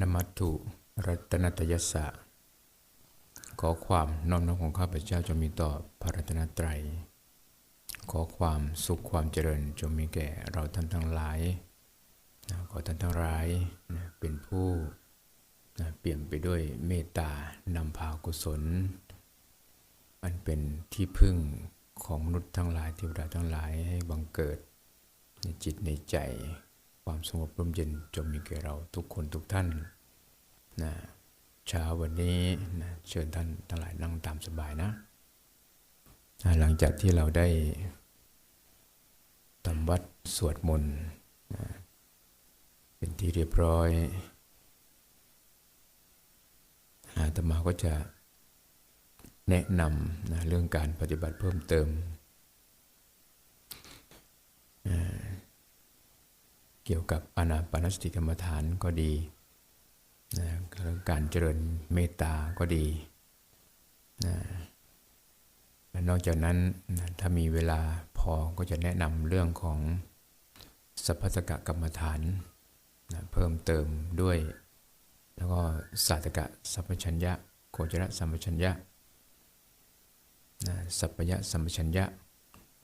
นมัตถุรัตนตยสสะ ขอความน้อมน้อมของข้าพเจ้าจงมีต่อพระรัตนตรัย ขอความสุขความเจริญจงมีแก่เราท่านทั้งหลาย ขอท่านทั้งหลายเป็นผู้เปลี่ยนไปด้วยเมตตานำพากุศล อันเป็นที่พึ่งของมนุษย์ทั้งหลายเทวดาทั้งหลายให้บังเกิดในจิตในใจ ความสงบร่มเย็นจงมีแก่เราทุกคนทุกท่านนะเช้าวันนี้นะเชิญท่านทั้งหลายนั่งตามสบายนะนะ หลังจากที่เราได้ทำวัดสวดมนต์นะเป็นที่เรียบร้อยอาตมาก็จะแนะนำนะเรื่องการปฏิบัติเพิ่มเติมนะ เกี่ยวกับอนาปานสติกรรมฐานก็ดีนะการเจริญเมตตาก็ดีนะนอกจากนั้นนะถ้ามีเวลาพอก็จะแนะนำเรื่องของสัพพสกกรรมฐานนะเพิ่มเติมด้วย แล้วก็สาตกะสัพพัญญะโคจรสัมปชัญญะนะสัพพยะสัมปชัญญะ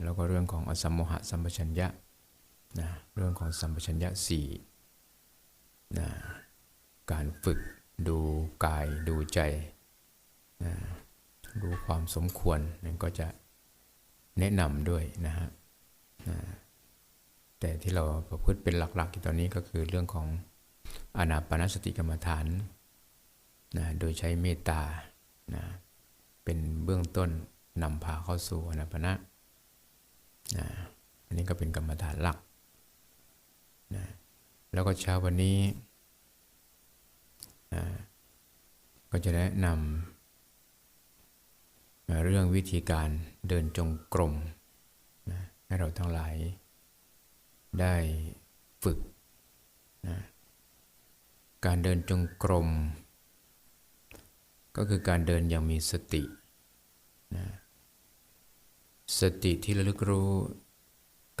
แล้วก็เรื่องของอสัมโมหะสัมปชัญญะ นะเรื่องของสัมปชัญญะสี่นะการฝึกดูกายดูใจนะรู้ความสมควรนั่นก็จะแนะนำด้วยนะฮะนะแต่ที่เราประพฤติเป็นหลักๆอยู่ตอนนี้ก็คือเรื่องของอานาปานสติกรรมฐานนะโดยใช้เมตตานะเป็นเบื้องต้นนำพาเข้าสู่อนาปนะนะอันนี้ก็เป็นกรรมฐานหลัก นะแล้วก็เช้าวันนี้นะก็จะแนะนำนะเรื่องวิธีการเดินจงกรมนะให้เราทั้งหลายได้ฝึกนะการเดินจงกรม ก็คือการเดินอย่างมีสตินะสติที่ระลึกรู้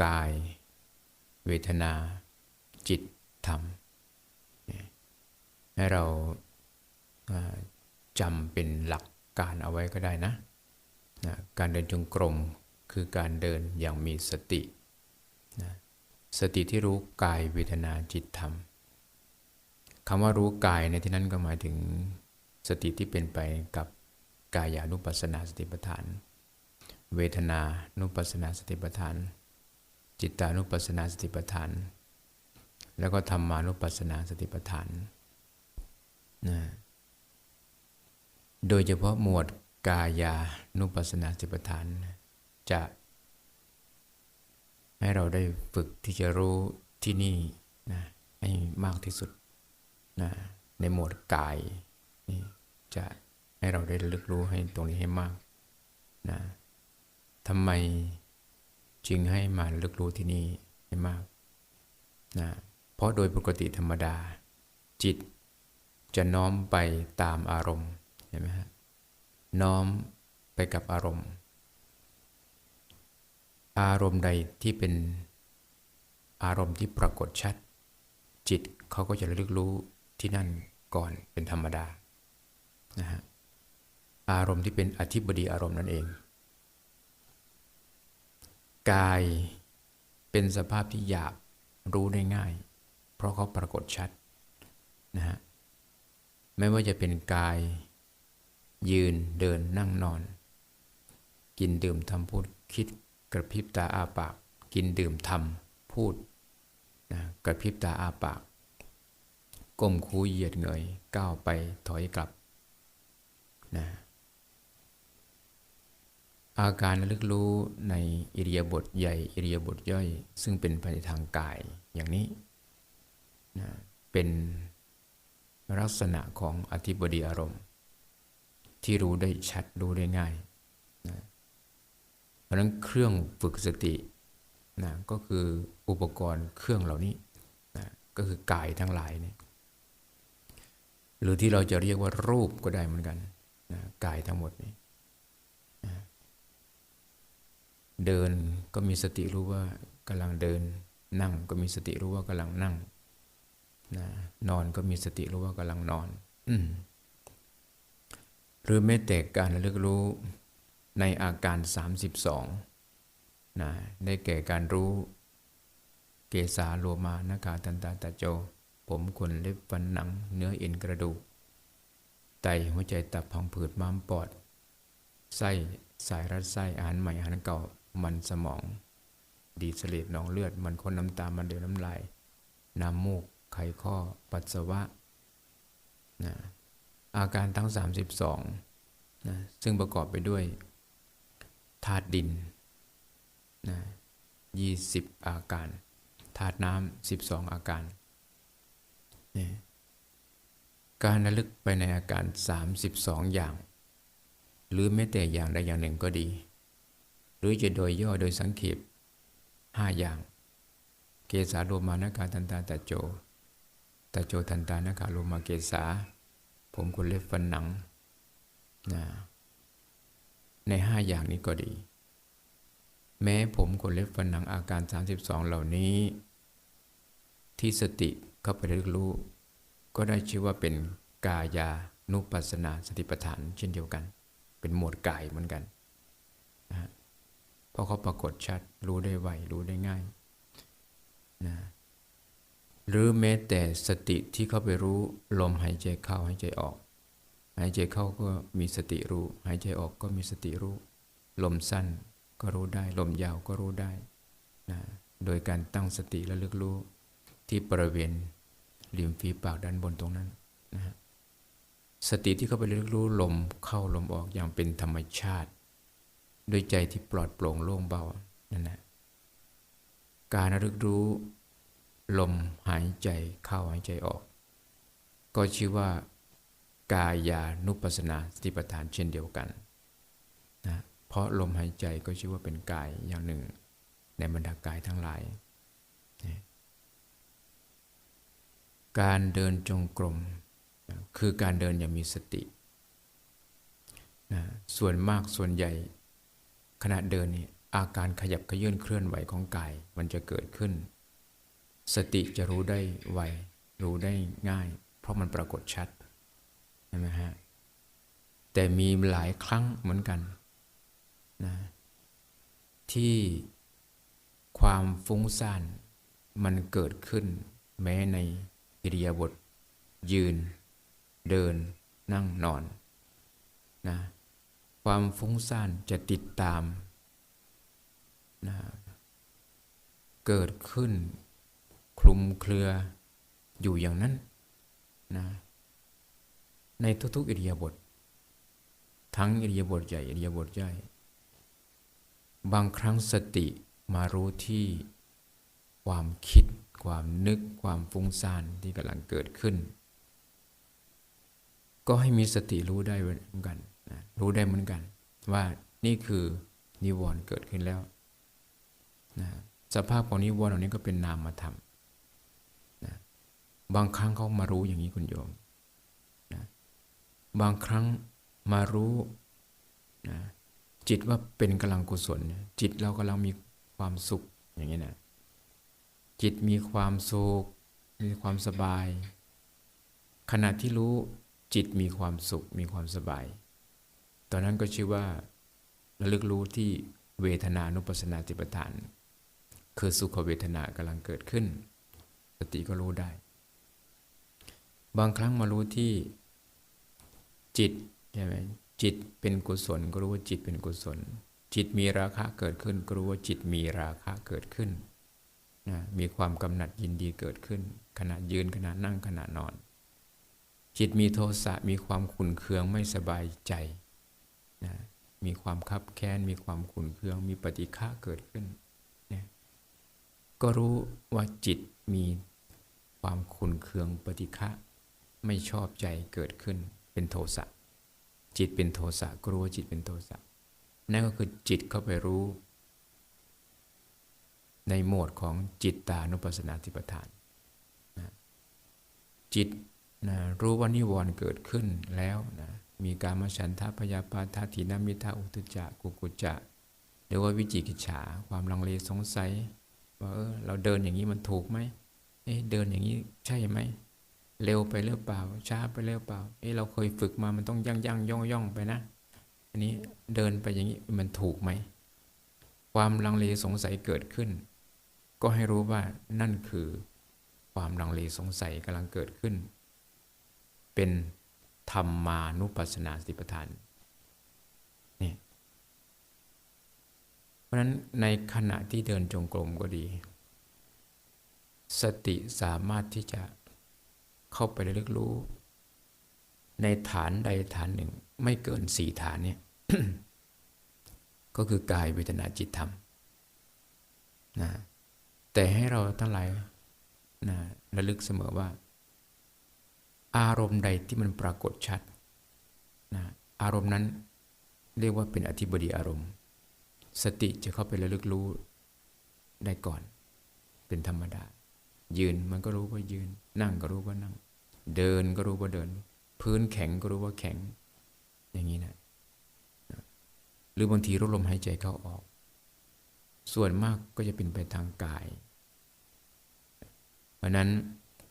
กาย เวทนา จิตธรรม ให้เราจำเป็นหลักการเอาไว้ก็ได้นะนะการเดินจงกรมคือการเดินอย่างมีสตินะสติที่รู้กายเวทนาจิตธรรมคำว่ารู้กายในที่นั้นก็หมายถึงสติที่เป็นไปกับกายานุปัสสนาสติปัฏฐาน เวทนานุปัสสนาสติปัฏฐาน จิตานุปัสสนาสติปัฏฐาน แล้วก็ธรรมานุปัสสนาสติปัฏฐานนะโดยเฉพาะหมวดกายานุปัสสนาสติปัฏฐาน จะให้เราได้ฝึกที่จะรู้ที่นี่นะให้มากที่สุดนะในหมวดกายนี่จะให้เราได้ลึกรู้ให้ตรงนี้ให้มากนะทำไมจึงให้มาลึกรู้ที่นี่ให้มากนะ ราะโดยปกติธรรมดา จิตจะน้อมไปตามอารมณ์เห็นไหมฮะน้อมไปกับอารมณ์ อารมณ์ใดที่เป็นอารมณ์ที่ปรากฏชัด จิตเขาก็จะระลึกรู้ที่นั่นก่อนเป็นธรรมดานะฮะอารมณ์ที่เป็นอธิบดีอารมณ์นั่นเอง กายเป็นสภาพที่หยาบรู้ได้ง่าย เพราะเขาปรากฏชัดนะฮะไม่ว่าจะเป็นกาย ยืนเดินนั่งนอน กินดื่มทำพูดคิดกระพริบตาอาปาก กินดื่มทำพูดนะกระพริบตาอาปาก ก้มคูเหยียดเงยก้าวไปถอยกลับนะอาการระลึกรู้ในอิริยาบถใหญ่อิริยาบถย่อย ซึ่งเป็นไปในทางกายอย่างนี้ เป็นลักษณะของอธิบดีอารมณ์ ที่รู้ได้ชัดรู้ได้ง่ายนะเพราะนั้นเครื่องฝึกสตินะก็คืออุปกรณ์เครื่องเหล่านี้นะก็คือกายทั้งหลายเนี่ยหรือที่เราจะเรียกว่ารูปก็ได้เหมือนกันนะกายทั้งหมดนี้นะเดินก็มีสติรู้ว่ากำลังเดิน นั่งก็มีสติรู้ว่ากำลังนั่ง นะนอนก็มีสติรู้ว่ากำลังนอนอหรือแม้แต่การระลึกรู้ในอาการ 32นะได้แก่การรู้ เกสาโลมานาคาตันตาตะโจ ผมขนเล็บฟันหนัง เนื้อเอ็นกระดูก ไตหัวใจตับพังผืดม้ามปอด ไส้สายรัดไส้อาหารใหม่อาหารเก่ามันสมอง ดีเสลดหนองเลือด มันคนน้ำตา มันเดือดน้ำลาย น้ำมูก ไขข้อปัสสาวะนะอาการทั้ง 32นะซึ่งประกอบไปด้วยธาตุดินนะ20 อาการธาตุน้ำ12 อาการนี่การระลึกไปในอาการ 32 อย่าง หรือแม้แต่อย่างใดอย่างหนึ่งก็ดี หรือจะโดยย่อโดยสังเขป5อย่าง เกสาโลมานาคาตันตาตะโจ ตะโจทันตานาคาโลมาเกสาผมคนเล็บฟันหนังนะในห้าอย่างนี้ก็ดี แม้ผมคนเล็บฟันหนังอาการ 32 เหล่านี้ ที่สติเข้าไปเรียรู้ ก็ได้ชื่อว่าเป็นกายานุปัสนาสติปัฏฐานเช่นเดียวกัน เป็นหมวดกายเหมือนกันนะเพราะเขาปรากฏชัดรู้ได้ไวรู้ได้ง่ายนะ หรือแม้แต่สติที่เข้าไปรู้ลมหายใจเข้าหายใจออก หายใจเข้าก็มีสติรู้ หายใจออกก็มีสติรู้ ลมสั้นก็รู้ได้ ลมยาวก็รู้ได้นะโดยการตั้งสติและลึกรู้ที่บริเวณริมฝีปากด้านบนตรงนั้นนะสติที่เข้าไปลึกรู้ลมเข้าลมออกอย่างเป็นธรรมชาติ ด้วยใจที่ปลอดโปร่งโล่งเบานั่นแหละการระลึกรู้ ลมหายใจเข้าหายใจออก ก็ชื่อว่ากายานุปัสนาสติปัฏฐานเช่นเดียวกันนะเพราะลมหายใจก็ชื่อว่าเป็นกายอย่างหนึ่ง ในบรรดากายทั้งหลายการเดินจงกรมคือการเดินอย่างมีสตินะส่วนมากส่วนใหญ่ขณะเดินนี่อาการขยับขยื่นเคลื่อนไหวของกายมันจะเกิดขึ้น สติจะรู้ได้ไวรู้ได้ง่าย เพราะมันปรากฏชัดใช่ไหมฮะแต่มีหลายครั้งเหมือนกันนะที่ความฟุ้งซ่านมันเกิดขึ้น แม้ในอิริยาบถยืน เดิน นั่งนอนนะความฟุ้งซ่านจะติดตามนะเกิดขึ้น คลุมเครืออยู่อย่างนั้นนะในทุกๆอิริยาบถทั้งอิริยาบถใหญ่อิริยาบถย่อยบางครั้งสติมารู้ที่ความคิด ความนึก ความฟุ้งซ่านที่กำลังเกิดขึ้น ก็ให้มีสติรู้ได้เหมือนกันนะรู้ได้เหมือนกัน ว่านี่คือนิวรณ์เกิดขึ้นแล้วนะสภาพของนิวรณ์เหล่านี้ก็เป็นนามธรรมา บางครั้งเขามารู้อย่างนี้คุณโยมนะบางครั้งมารู้นะจิตว่าเป็นกำลังกุศล จิตเรากำลังมีความสุขอย่างนี้นะจิตมีความสุขมีความสบาย ขณะที่รู้จิตมีความสุขมีความสบาย ตอนนั้นก็ชื่อว่าระลึกรู้ที่เวทนานุปัสนาติปทาน คือสุขเวทนากำลังเกิดขึ้น สติก็รู้ได้ บางครั้งมารู้ที่จิตใช่ไหมจิตเป็นกุศลก็รู้ว่าจิตเป็นกุศล จิตมีราคะเกิดขึ้นก็รู้ว่าจิตมีราคะเกิดขึ้นนะมีความกำหนัดยินดีเกิดขึ้น ขณะยืนขณะนั่งขณะนอน จิตมีโทสะมีความขุนเคืองไม่สบายใจนะมีความคับแค้นมีความขุนเคือง มีปฏิฆะเกิดขึ้นนะก็รู้ว่าจิตมีความขุนเคืองปฏิฆะ ไม่ชอบใจเกิดขึ้นเป็นโทสะจิตเป็นโทสะกลัวจิตเป็นโทสะนั่นก็คือจิตเข้าไปรู้ ในโหมดของจิตตานุปัสสนาธิปทานนะจิตนะรู้ว่านิวรณ์เกิดขึ้นแล้วนะมีการมาฉันทะพยาปาทาทีนามิทาอุตุจักกุกุจะหรือว่าวิจิกิจฉาความลังเลสงสัยว่าเออเราเดินอย่างนี้มันถูกไหมเอ๊ะเดินอย่างนี้ใช่ไหม เร็วไปหรือเปล่า ช้าไปหรือเปล่าเอ๊ะเราเคยฝึกมามันต้องยั่งยั่งย่องย่องไปนะ อันนี้เดินไปอย่างนี้มันถูกไหม ความลังเลสงสัยเกิดขึ้น ก็ให้รู้ว่านั่นคือ ความลังเลสงสัยกำลังเกิดขึ้น เป็นธรรมานุปัสสนาสติปัฏฐานนี่เพราะฉะนั้นในขณะที่เดินจงกรมก็ดี สติสามารถที่จะ เข้าไปเรียกรู้ ในฐานใดฐานหนึ่ง ไม่เกินสี่ฐานเนี่ย ก็คือกายเวทนาจิตธรรมนะแต่ให้เราทั้งหลายนะระลึกเสมอว่า อารมณ์ใดที่มันปรากฏชัดนะอารมณ์นั้นเรียกว่าเป็นอธิบดีอารมณ์ สติจะเข้าไประลึกรู้ได้ก่อน เป็นธรรมดา ยืนมันก็รู้ว่ายืน นั่งก็รู้ว่านั่ง เดินก็รู้ว่าเดิน พื้นแข็งก็รู้ว่าแข็ง อย่างนี้นะหรือบางทีรู้ลมหายใจเข้าออก ส่วนมากก็จะเป็นไปทางกาย เพราะนั้น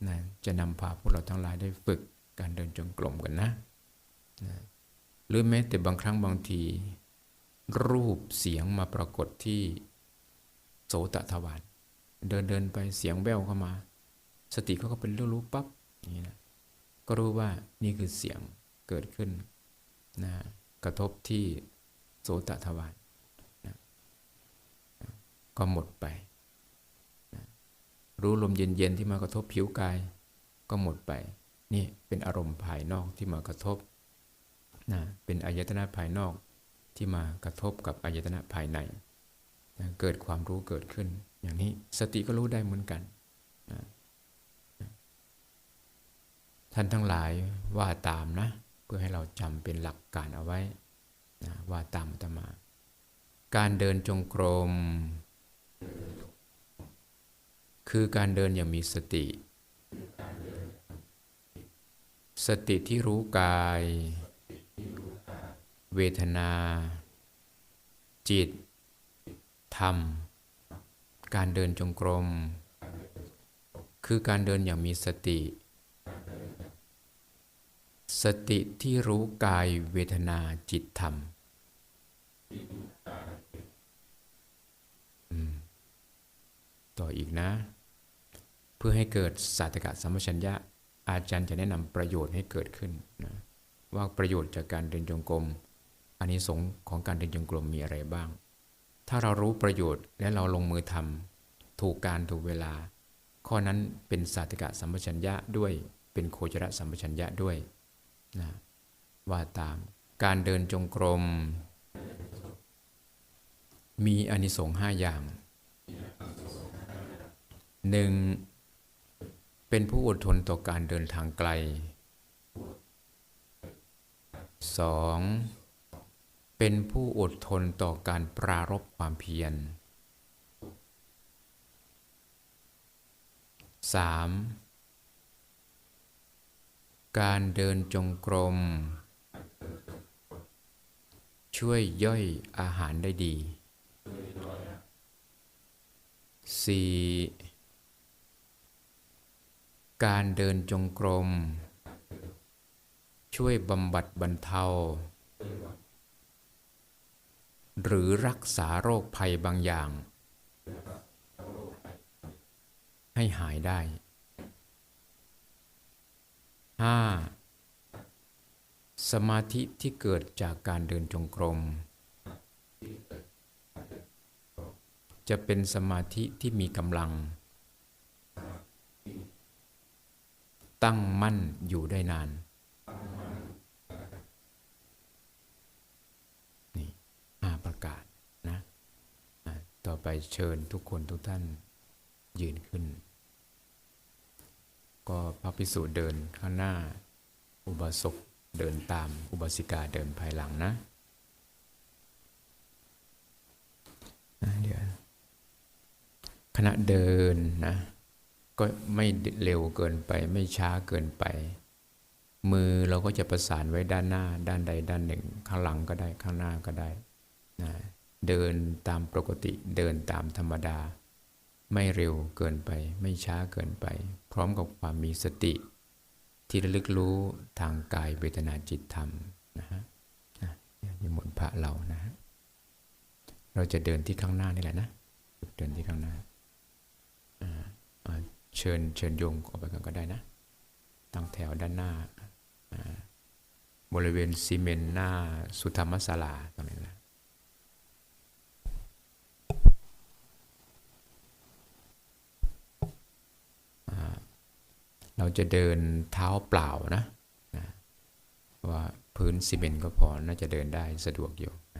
นะจะนำพาพวกเราทั้งหลายได้ฝึกการเดินจงกรมกันนะนะหรือแม้แต่บางครั้งบางที รูปเสียงมาปรากฏที่โสตทวาร เดินเดินไปเสียงแววเข้ามา สติเขาก็เป็นรู้รู้ปั๊บอย่างนี้นะก็รู้ว่านี่คือเสียงเกิดขึ้นนะกระทบที่โสตทวารนะก็หมดไปนะรู้ลมเย็นๆที่มากระทบผิวกาย ก็หมดไป นี่เป็นอารมณ์ภายนอกที่มากระทบนะเป็นอายตนะภายนอกที่มากระทบกับอายตนะภายในนะเกิดความรู้เกิดขึ้น อย่างนี้สติก็รู้ได้เหมือนกัน ท่านทั้งหลายว่าตามนะ เพื่อให้เราจำเป็นหลักการเอาไว้นะว่าตามตมา การเดินจงกรม คือการเดินอย่างมีสติ สติที่รู้กาย เวทนา จิต ธรรม การเดินจงกรม คือการเดินอย่างมีสติ สติที่รู้กายเวทนาจิตธรรม ต่ออีกนะ เพื่อให้เกิดสัตกะสัมปชัญญะ อาจารย์จะแนะนำประโยชน์ให้เกิดขึ้นนะว่าประโยชน์จากการเดินจงกรมอันนี้สงของการเดินจงกรมมีอะไรบ้าง ถ้าเรารู้ประโยชน์และเราลงมือทำถูกการถูกเวลา ข้อนั้นเป็นสัตกะสัมปชัญญะด้วยเป็นโคจรสัมปชัญญะด้วยนะว่าตามการเดินจงกรม มีอนิสงส์ห้าอย่างหนึ่งเป็นผู้อดทนต่อการเดินทางไกลสอง เป็นผู้อดทนต่อการปรารบความเพียรสามการเดินจงกรม ช่วยย่อยอาหารได้ดี 4. การเดินจงกรม ช่วยบำบัดบรรเทา หรือรักษาโรคภัยบางอย่าง ให้หายได้ 5. สมาธิที่เกิดจากการเดินจงกรม จะเป็นสมาธิที่มีกำลัง ตั้งมั่นอยู่ได้นานห้า ประกาศนะต่อไปเชิญทุกคนทุกท่านยืนขึ้น ก็พระภิกษุเดินข้างหน้า อุบาสกเดินตามอุบาสิกาเดินภายหลังนะอะเดี๋ยวขณะเดินนะก็ไม่เร็วเกินไปไม่ช้าเกินไป มือเราก็จะประสานไว้ด้านหน้า ด้านใดด้านหนึ่ง ข้างหลังก็ได้ข้างหน้าก็ได้ นะเดินตามปกติเดินตามธรรมดา ไม่เร็วเกินไป ไม่ช้าเกินไป พร้อมกับความมีสติ ที่ระลึกรู้ทางกายเวทนาจิตธรรมนะฮะนะนิมนต์พระเรานะ เราจะเดินที่ข้างหน้านี่แหละนะ เดินที่ข้างหน้าเชิญเชิญโยงออกไปกันก็ได้นะ ตั้งแถวด้านหน้า บริเวณซีเมนต์หน้าสุธรรมศาลาตรงนี้นะ เราจะเดินเท้าเปล่านะนะว่าพื้นซีเมนต์ก็พอน่าจะเดินได้สะดวกอยู่นะ